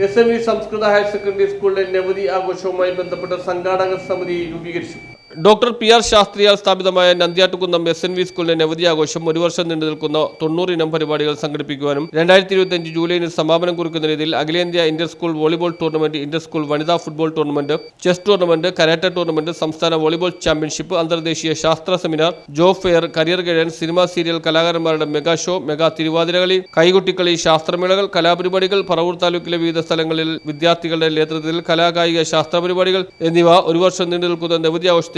S M E Samskrita higher secondary സ്കൂളിലെ നവതി ആഘോഷവുമായി ബന്ധപ്പെട്ട സംഘാടക സമിതി രൂപീകരിച്ചു. ഡോക്ടർ പി ആർ ശാസ്ത്രിയാൽ സ്ഥാപിതമായ നന്ദ്യാട്ടുകുന്നം എസ് എൻ വി സ്കൂളിന്റെ നവതി ആഘോഷം ഒരു വർഷം നീണ്ടു നിൽക്കുന്ന തൊണ്ണൂറ് ഇനം പരിപാടികൾ സംഘടിപ്പിക്കുവാനും രണ്ടായിരത്തി ഇരുപത്തിയഞ്ച് ജൂലൈയിൽ സമാപനം കുറിക്കുന്ന രീതിയിൽ അഖിലേന്ത്യാ inter school volleyball tournament inter school വനിതാ football tournament chess tournament karate tournament സംസ്ഥാന വോളിബോൾ ചാമ്പ്യൻഷിപ്പ് അന്തർദേശീയ ശാസ്ത്ര seminar job fair career guidance cinema serial കലാകാരന്മാരുടെ മെഗാ ഷോ മെഗാ തിരുവാതിരകളി കൈകുട്ടിക്കളി ശാസ്ത്രമേളകൾ കലാപരിപാടികൾ പറവൂർ താലൂക്കിലെ വിവിധ സ്ഥലങ്ങളിൽ വിദ്യാർത്ഥികളുടെ നേതൃത്വത്തിൽ കലാകായിക ശാസ്ത്ര പരിപാടികൾ എന്നിവ ഒരു വർഷം നീണ്ടു നിൽക്കുന്ന നവതി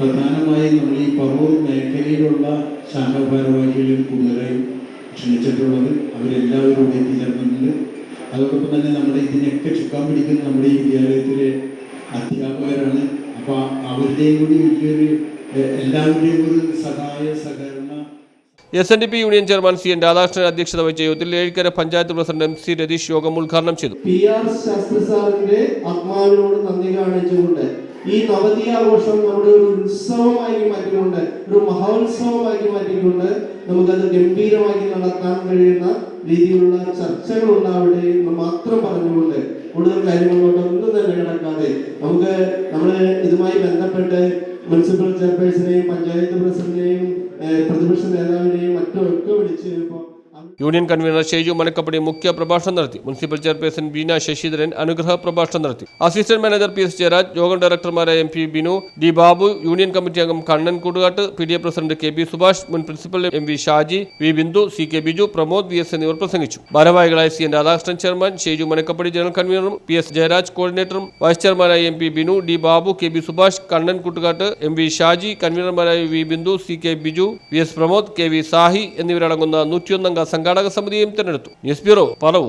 പ്രധാനമായും നമ്മൾ ഈ പറവൂർ മേഖലയിലുള്ള ശാഖാ ഭാരവാഹികളിൽ കൂടുതലായും ക്ഷണിച്ചിട്ടുള്ളത് അവരെല്ലാവരും ഇവിടെ എത്തിച്ചേർന്നിട്ടുണ്ട്. അതോടൊപ്പം തന്നെ നമ്മുടെ ഇതിനൊക്കെ ചുക്കാൻ പിടിക്കുന്ന നമ്മുടെ ഈ വിദ്യാലയത്തിലെ അധ്യാപകരാണ്. അപ്പോൾ അവരുടെയും കൂടി വലിയൊരു എല്ലാവരുടെയും ഒരു സഹായ സഹകരണ S N D P union chairman C N Radhakrishnan അധ്യക്ഷത വഹിച്ച യോഗത്തിൽ Ezhikkara panchayat president M C Ratheesh യോഗം ഉദ്ഘാടനം ചെയ്തു. പി ആർ ശാസ്ത്രി സാറിന്റെ ആത്മാവിനോട് നന്ദി കാണിച്ചുകൊണ്ട് ഈ നവതി ആഘോഷം നമ്മുടെ ഒരു ഉത്സവമായി മാറ്റിക്കൊണ്ട് ഒരു മഹോത്സവമാക്കി മാറ്റിക്കൊണ്ട് നമുക്കത് ഗംഭീരമാക്കി നടത്താൻ കഴിയുന്ന രീതിയിലുള്ള ചർച്ചകൾ ഉണ്ടാവട്ടെ എന്ന് മാത്രം പറഞ്ഞുകൊണ്ട് കൂടുതൽ കാര്യങ്ങളിലോട്ട് ഒന്നും തന്നെ കിടക്കാതെ നമുക്ക് നമ്മൾ ഇതുമായി ബന്ധപ്പെട്ട് മുനിസിപ്പൽ ചെയർപേഴ്സണെയും പഞ്ചായത്ത് പ്രസിഡന്റിനെയും പ്രതിപക്ഷ നേതാവിനെയും മറ്റും ഒക്കെ വിളിച്ച് ഇപ്പോൾ യൂണിയൻ കൺവീനർ ഷെയ്ജു മനക്കപ്പടി മുഖ്യ പ്രഭാഷണം നടത്തി. മുനിസിപ്പൽ ചെയർപേഴ്സൺ ബീന ശശിധരൻ അനുഗ്രഹ പ്രഭാഷണം നടത്തി. Assistant manager P S Jayaraj യോഗം ഡയറക്ടർമാരായ M P Binu D Babu union committee അംഗം Kannan Koodukattu P D A president K B Subhash മുൻ principal M V Shaji V Bindu C K Biju Pramod V S എന്നിവർ പ്രസംഗിച്ചു. ഭാരവാഹികളായ C N Radhakrishnan chairman Sheiju Manakkappady general കൺവീനറും P S Jayaraj കോർഡിനേറ്ററും vice ചെയർമാനായ M P Binu D Babu K B Subhash Kannan Koottukattu M V Shaji കൺവീനർമാരായ V Bindu C K Biju V S Pramod K V Sahi എന്നിവരടങ്ങുന്ന നൂറ്റിയൊന്നംഗ സംഘാടക സമിതിയും തെരഞ്ഞെടുത്തു. News bureau Paravur